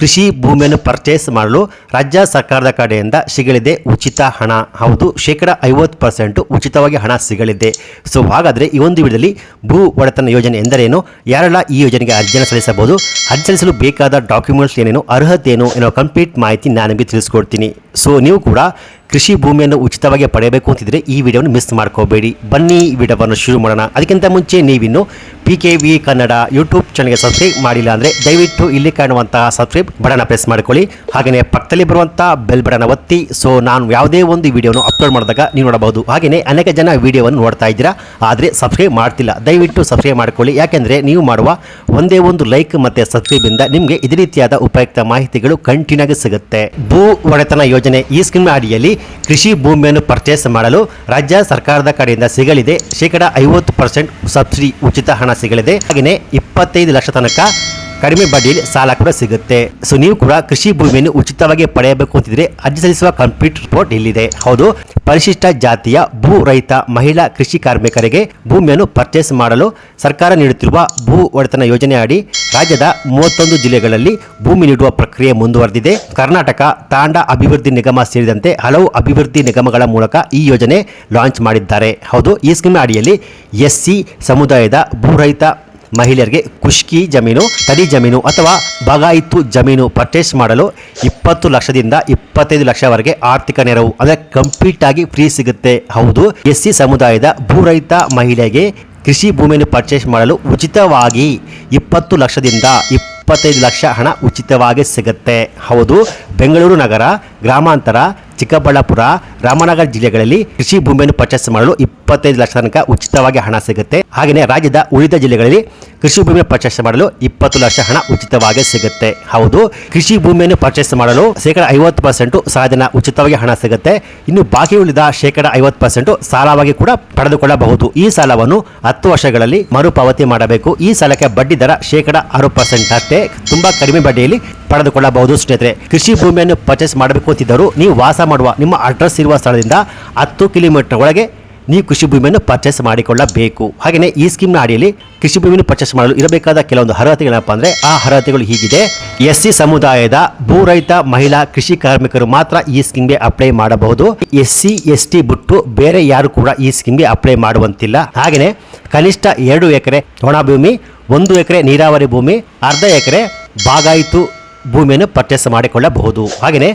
ಕೃಷಿ ಭೂಮಿಯನ್ನು ಪರ್ಚೇಸ್ ಮಾಡಲು ರಾಜ್ಯ ಸರ್ಕಾರದ ಕಡೆಯಿಂದ ಸಿಗಲಿದೆ ಉಚಿತ ಹಣ. ಹೌದು, ಶೇಕಡ ಐವತ್ತು ಪರ್ಸೆಂಟು ಉಚಿತವಾಗಿ ಹಣ ಸಿಗಲಿದೆ. ಸೊ, ಹಾಗಾದರೆ ಈ ಒಂದು ವಿಡಿಯೋದಲ್ಲಿ ಭೂ ಒಡೆತನ ಯೋಜನೆ ಎಂದರೇನು? ಯಾರೆಲ್ಲ ಈ ಯೋಜನೆಗೆ ಅರ್ಜಿಯನ್ನು ಸಲ್ಲಿಸಬಹುದು? ಅರ್ಜಿ ಸಲ್ಲಿಸಲು ಬೇಕಾದ ಡಾಕ್ಯುಮೆಂಟ್ಸ್ ಏನೇನು? ಅರ್ಹತೆ ಏನು? ಏನೋ ಕಂಪ್ಲೀಟ್ ಮಾಹಿತಿ ನಾನು ನಿಮಗೆ ತಿಳಿಸ್ಕೊಡ್ತೀನಿ. ಸೊ, ನೀವು ಕೂಡ ಕೃಷಿ ಭೂಮಿಯನ್ನು ಉಚಿತವಾಗಿ ಪಡೆಯಬೇಕು ಅಂತಿದ್ರೆ ಈ ವಿಡಿಯೋವನ್ನು ಮಿಸ್ ಮಾಡ್ಕೋಬೇಡಿ. ಬನ್ನಿ, ಈ ವಿಡಿಯೋವನ್ನು ಶುರು ಮಾಡೋಣ. ಅದಕ್ಕಿಂತ ಮುಂಚೆ ನೀವಿನ್ನು P K V Kannada YouTube ಚಾನಲ್ಗೆ ಸಬ್ಸ್ಕ್ರೈಬ್ ಮಾಡಿಲ್ಲ ಅಂದರೆ ದಯವಿಟ್ಟು ಇಲ್ಲಿ ಕಾಣುವಂತಹ ಸಬ್ಸ್ಕ್ರೈಬ್ ಬಟನ್ ಪ್ರೆಸ್ ಮಾಡ್ಕೊಳ್ಳಿ. ಹಾಗೆಯೇ ಪಕ್ಕದಲ್ಲಿ ಬರುವಂಥ ಬೆಲ್ ಬಟನ್ ಒತ್ತಿ. ಸೊ ನಾನು ಯಾವುದೇ ಒಂದು ವಿಡಿಯೋನು ಅಪ್ಲೋಡ್ ಮಾಡಿದಾಗ ನೀವು ನೋಡಬಹುದು. ಹಾಗೆಯೇ ಅನೇಕ ಜನ ವಿಡಿಯೋವನ್ನು ನೋಡ್ತಾ ಇದ್ದೀರಾ, ಆದರೆ ಸಬ್ಸ್ಕ್ರೈಬ್ ಮಾಡ್ತಿಲ್ಲ. ದಯವಿಟ್ಟು ಸಬ್ಸ್ಕ್ರೈಬ್ ಮಾಡ್ಕೊಳ್ಳಿ. ಯಾಕೆಂದರೆ ನೀವು ಮಾಡುವ ಒಂದೇ ಒಂದು ಲೈಕ್ ಮತ್ತು ಸಬ್ಸ್ಕ್ರೈಬಿಂದ ನಿಮಗೆ ಇದೇ ರೀತಿಯಾದ ಉಪಯುಕ್ತ ಮಾಹಿತಿಗಳು ಕಂಟಿನ್ಯೂ ಸಿಗುತ್ತೆ. ಭೂ ಒಡೆತನ ಯೋಜನೆ ಈ ಸ್ಕೀಮ್ ಅಡಿಯಲ್ಲಿ ಕೃಷಿ ಭೂಮಿಯನ್ನು ಪರ್ಚೇಸ್ ಮಾಡಲು ರಾಜ್ಯ ಸರ್ಕಾರದ ಕಡೆಯಿಂದ ಸಿಗಲಿದೆ. ಶೇಕಡ ಐವತ್ತು ಪರ್ಸೆಂಟ್ ಸಬ್ಸಿಡಿ ಉಚಿತ ಹಣ ಸಿಗಲಿದೆ ಹಾಗೆಯೇ ಇಪ್ಪತ್ತೈದು ಲಕ್ಷ ತನಕ ಕಡಿಮೆ ಬಡ್ಡಿಯಲ್ಲಿ ಸಾಲ ಕೂಡ ಸಿಗುತ್ತೆ. ಸೊ ನೀವು ಕೂಡ ಕೃಷಿ ಭೂಮಿಯನ್ನು ಉಚಿತವಾಗಿ ಪಡೆಯಬೇಕು ಅಂತಿದ್ರೆ ಅರ್ಜಿ ಸಲ್ಲಿಸುವ ಕಂಪ್ಲೀಟ್ ರಿಪೋರ್ಟ್ ಇಲ್ಲಿದೆ. ಹೌದು, ಪರಿಶಿಷ್ಟ ಜಾತಿಯ ಭೂ ರಹಿತ ಮಹಿಳಾ ಕೃಷಿ ಕಾರ್ಮಿಕರಿಗೆ ಭೂಮಿಯನ್ನು ಪರ್ಚೇಸ್ ಮಾಡಲು ಸರ್ಕಾರ ನೀಡುತ್ತಿರುವ ಭೂ ಒಡೆತನ ಯೋಜನೆ ಅಡಿ ರಾಜ್ಯದ ಮೂವತ್ತೊಂದು ಜಿಲ್ಲೆಗಳಲ್ಲಿ ಭೂಮಿ ನೀಡುವ ಪ್ರಕ್ರಿಯೆ ಮುಂದುವರೆದಿದೆ. ಕರ್ನಾಟಕ ತಾಂಡ ಅಭಿವೃದ್ಧಿ ನಿಗಮ ಸೇರಿದಂತೆ ಹಲವು ಅಭಿವೃದ್ಧಿ ನಿಗಮಗಳ ಮೂಲಕ ಈ ಯೋಜನೆ ಲಾಂಚ್ ಮಾಡಿದ್ದಾರೆ. ಹೌದು, ಈ ಸ್ಕೀಮ್ ಅಡಿಯಲ್ಲಿ ಎಸ್ಸಿ ಸಮುದಾಯದ ಭೂರಹಿತ ಮಹಿಳೆಯರಿಗೆ ಖುಷ್ಕಿ ಜಮೀನು ತಡಿ ಜಮೀನು ಅಥವಾ ಬಗಾಯಿತು ಜಮೀನು ಪರ್ಚೇಸ್ ಮಾಡಲು ಇಪ್ಪತ್ತು ಲಕ್ಷದಿಂದ ಇಪ್ಪತ್ತೈದು ಲಕ್ಷವರೆಗೆ ಆರ್ಥಿಕ ನೆರವು, ಅಂದರೆ ಕಂಪ್ಲೀಟ್ ಆಗಿ ಫ್ರೀ ಸಿಗುತ್ತೆ. ಹೌದು ಎಸ್ ಸಿ ಸಮುದಾಯದ ಭೂರಹಿತ ಮಹಿಳೆಗೆ ಕೃಷಿ ಭೂಮಿಯನ್ನು ಪರ್ಚೇಸ್ ಮಾಡಲು ಉಚಿತವಾಗಿ ಇಪ್ಪತ್ತು ಲಕ್ಷದಿಂದ ಇಪ್ಪತ್ತೈದು ಲಕ್ಷ ಹಣ ಉಚಿತವಾಗಿ ಸಿಗುತ್ತೆ. ಹೌದು, ಬೆಂಗಳೂರು ನಗರ, ಗ್ರಾಮಾಂತರ ಚಿಕ್ಕಬಳ್ಳಾಪುರ, ರಾಮನಗರ ಜಿಲ್ಲೆಗಳಲ್ಲಿ ಕೃಷಿ ಭೂಮಿಯನ್ನು ಪರ್ಚೇಸ್ ಮಾಡಲು ಇಪ್ಪತ್ತೈದು ಲಕ್ಷ ತನಕ ಉಚಿತವಾಗಿ ಹಣ ಸಿಗುತ್ತೆ. ಹಾಗೆಯೇ ರಾಜ್ಯದ ಉಳಿದ ಜಿಲ್ಲೆಗಳಲ್ಲಿ ಕೃಷಿ ಭೂಮಿಯನ್ನು ಪರ್ಚೇಸ್ ಮಾಡಲು ಇಪ್ಪತ್ತು ಲಕ್ಷ ಹಣ ಉಚಿತವಾಗಿ ಸಿಗುತ್ತೆ. ಹೌದು, ಕೃಷಿ ಭೂಮಿಯನ್ನು ಪರ್ಚೇಸ್ ಮಾಡಲು ಶೇಕಡ ಐವತ್ತು ಪರ್ಸೆಂಟು ಸಹಜನ ಉಚಿತವಾಗಿ ಹಣ ಸಿಗುತ್ತೆ. ಇನ್ನು ಬಾಕಿ ಉಳಿದ ಶೇಕಡ ಐವತ್ತು ಪರ್ಸೆಂಟು ಸಾಲವಾಗಿ ಕೂಡ ಪಡೆದುಕೊಳ್ಳಬಹುದು. ಈ ಸಾಲವನ್ನು ಹತ್ತು ವರ್ಷಗಳಲ್ಲಿ ಮರುಪಾವತಿ ಮಾಡಬೇಕು. ಈ ಸಾಲಕ್ಕೆ ಬಡ್ಡಿ ದರ ಶೇಕಡ ಆರು ಪರ್ಸೆಂಟ್ ಅಷ್ಟೇ. ತುಂಬಾ ಕಡಿಮೆ ಬಡ್ಡಿಯಲ್ಲಿ ಪಡೆದುಕೊಳ್ಳಬಹುದು. ಸ್ನೇಹಿತರೆ, ಕೃಷಿ ಭೂಮಿಯನ್ನು ಪರ್ಚೇಸ್ ಮಾಡಬೇಕು ಅಂತಿದ್ದರು ನೀವು ವಾಸ ಮಾಡುವ ನಿಮ್ಮ ಅಡ್ರೆಸ್ ಇರುವ ಸ್ಥಳದಿಂದ ಹತ್ತು ಕಿಲೋಮೀಟರ್ ಒಳಗೆ ನೀವು ಕೃಷಿ ಭೂಮಿಯನ್ನು ಪರ್ಚೇಸ್ ಮಾಡಿಕೊಳ್ಳಬೇಕು. ಹಾಗೆಯೇ ಈ ಸ್ಕೀಮ್ನ ಅಡಿಯಲ್ಲಿ ಕೃಷಿ ಭೂಮಿಯನ್ನು ಪರ್ಚೇಸ್ ಮಾಡಲು ಇರಬೇಕಾದ ಕೆಲವೊಂದು ಅರ್ಹತೆಗಳೇನಪ್ಪ ಅಂದರೆ, ಆ ಅರ್ಹತೆಗಳು ಹೀಗಿದೆ. ಎಸ್ ಸಿ ಸಮುದಾಯದ ಭೂರಹಿತ ಮಹಿಳಾ ಕೃಷಿ ಕಾರ್ಮಿಕರು ಮಾತ್ರ ಈ ಸ್ಕೀಮ್ಗೆ ಅಪ್ಲೈ ಮಾಡಬಹುದು. ಎಸ್ ಸಿ, ಎಸ್ ಟಿ ಬಿಟ್ಟು ಬೇರೆ ಯಾರು ಕೂಡ ಈ ಸ್ಕೀಮ್ಗೆ ಅಪ್ಲೈ ಮಾಡುವಂತಿಲ್ಲ. ಹಾಗೆಯೇ ಕನಿಷ್ಠ ಎರಡು ಎಕರೆ ಒಣ ಭೂಮಿ, ಒಂದು ಎಕರೆ ನೀರಾವರಿ ಭೂಮಿ, ಅರ್ಧ ಎಕರೆ ಬಾಗಾಯಿತು ಭೂಮಿಯನ್ನು ಪರ್ಚೇಸ್ ಮಾಡಿಕೊಳ್ಳಬಹುದು. ಹಾಗೆಯೇ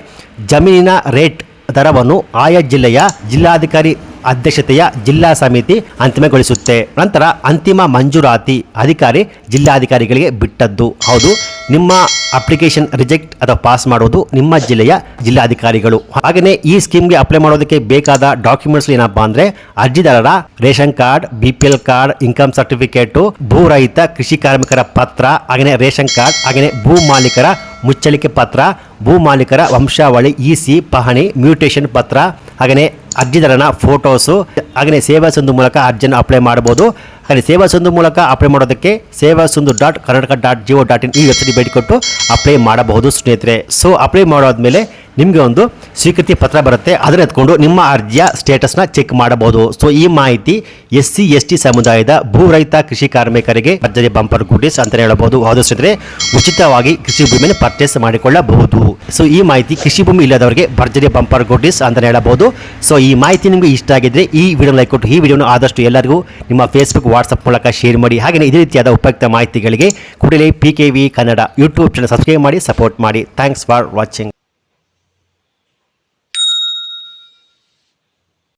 ಜಮೀನಿನ ರೇಟ್ ದರವನ್ನು ಆಯಾ ಜಿಲ್ಲೆಯ ಜಿಲ್ಲಾಧಿಕಾರಿ ಅಧ್ಯಕ್ಷತೆಯ ಜಿಲ್ಲಾ ಸಮಿತಿ ಅಂತಿಮಗೊಳಿಸುತ್ತೆ. ನಂತರ ಅಂತಿಮ ಮಂಜೂರಾತಿ ಅಧಿಕಾರಿ ಜಿಲ್ಲಾಧಿಕಾರಿಗಳಿಗೆ ಬಿಟ್ಟದ್ದು. ಹೌದು, ನಿಮ್ಮ ಅಪ್ಲಿಕೇಶನ್ ರಿಜೆಕ್ಟ್ ಅಥವಾ ಪಾಸ್ ಮಾಡುವುದು ನಿಮ್ಮ ಜಿಲ್ಲೆಯ ಜಿಲ್ಲಾಧಿಕಾರಿಗಳು. ಹಾಗೆಯೇ ಈ ಸ್ಕೀಮ್ಗೆ ಅಪ್ಲೈ ಮಾಡೋದಕ್ಕೆ ಬೇಕಾದ ಡಾಕ್ಯುಮೆಂಟ್ಸ್ ಏನಪ್ಪಾ ಅಂದ್ರೆ ಅರ್ಜಿದಾರರ ration card, B P L card, income certificate ಭೂರಹಿತ ಕೃಷಿ ಕಾರ್ಮಿಕರ ಪತ್ರ, ಹಾಗೆಯೇ ರೇಷನ್ ಕಾರ್ಡ್, ಹಾಗೆಯೇ ಭೂ ಮಾಲೀಕರ ಮುಚ್ಚಳಿಕೆ ಪತ್ರ, ಭೂ ಮಾಲೀಕರ ವಂಶಾವಳಿ ಇ ಸಿ ಪಹಣಿ, ಮ್ಯೂಟೇಷನ್ ಪತ್ರ ಹಾಗೆಯೇ ಅರ್ಜಿದಾರನ ಫೋಟೋಸು ಹಾಗೆಯೇ ಸೇವಾ ಸಂದು ಮೂಲಕ ಅರ್ಜಿಯನ್ನು ಅಪ್ಲೈ ಮಾಡಬಹುದು ಹಾಗೆ ಸೇವಾ ಸಂಧು ಮೂಲಕ ಅಪ್ಲೈ ಮಾಡೋದಕ್ಕೆ Seva Sindhu dot Karnataka dot G O dot in ಈ ವೆಬ್ಸೈಟ್ ಭೇಟಿ ಕೊಟ್ಟು ಅಪ್ಲೈ ಮಾಡಬಹುದು ಸ್ನೇಹಿತರೆ. ಸೊ ಅಪ್ಲೈ ಮಾಡೋದ್ಮೇಲೆ ನಿಮಗೆ ಒಂದು ಸ್ವೀಕೃತಿ ಪತ್ರ ಬರುತ್ತೆ. ಅದನ್ನು ಎತ್ಕೊಂಡು ನಿಮ್ಮ ಅರ್ಜಿಯ ಸ್ಟೇಟಸ್ನ ಚೆಕ್ ಮಾಡಬಹುದು. ಸೊ ಈ ಮಾಹಿತಿ ಎಸ್ ಸಿ ಎಸ್ ಟಿ ಸಮುದಾಯದ ಭೂರಹಿತ ಕೃಷಿ ಕಾರ್ಮಿಕರಿಗೆ ಭರ್ಜರಿ ಬಂಪರ್ ಗುಡ್ಡಿಸ್ ಅಂತ ಹೇಳಬಹುದು. ಹೌದು ಸ್ನೇಹಿತರೆ, ಉಚಿತವಾಗಿ ಕೃಷಿ ಭೂಮಿಯನ್ನು ಪರ್ಚೇಸ್ ಮಾಡಿಕೊಳ್ಳಬಹುದು. ಸೊ ಈ ಮಾಹಿತಿ ಕೃಷಿ ಭೂಮಿ ಇಲ್ಲದವರಿಗೆ ಭರ್ಜರಿ ಬಂಪರ್ ಗುಡ್ಡಿಸ್ ಅಂತ ಹೇಳಬಹುದು. ಸೊ ಈ ಮಾಹಿತಿ ನಿಮಗೆ ಇಷ್ಟ ಆಗಿದ್ರೆ ಈ ವಿಡಿಯೋ ಲೈಕ್ ಕೊಟ್ಟು ಈ ವಿಡಿಯೋನ ಆದಷ್ಟು ಎಲ್ಲರಿಗೂ ನಿಮ್ಮ ಫೇಸ್ಬುಕ್ ವಾಟ್ಸಪ್ ಮೂಲಕ ಶೇರ್ ಮಾಡಿ. ಹಾಗೆಯೇ ಇದೇ ರೀತಿಯಾದ ಉಪಯುಕ್ತ ಮಾಹಿತಿಗಳಿಗೆ ಕೂಡಲೇ P K V Kannada YouTube channel subscribe ಮಾಡಿ ಸಪೋರ್ಟ್ ಮಾಡಿ. Thanks for watching